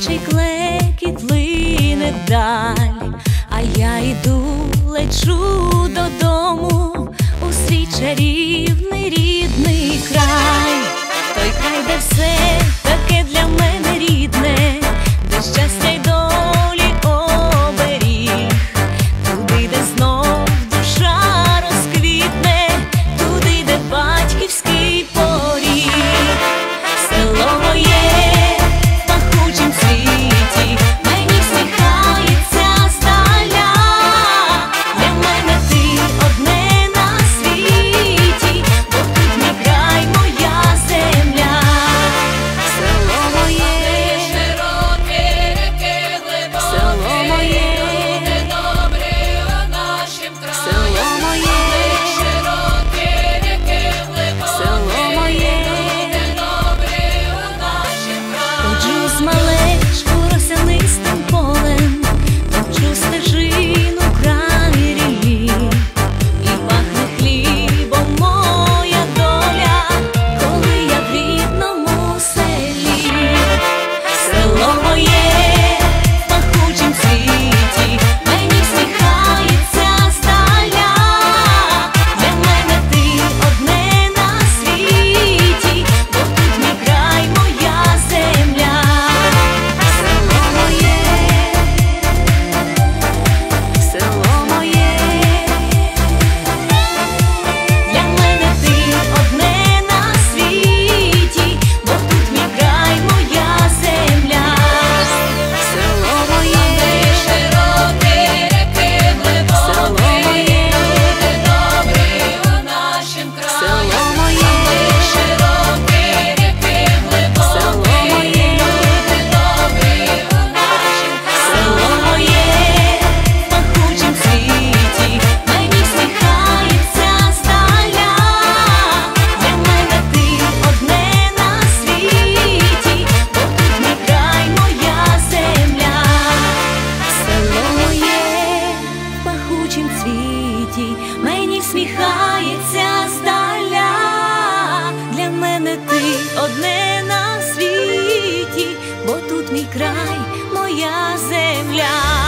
дзвіночий клекіт лине далі, а я йду, лечу додому у свій чарівний рідний край, той край, де все. усміхається здаля, для мене ти одне на світі, бо тут мій край, моя земля.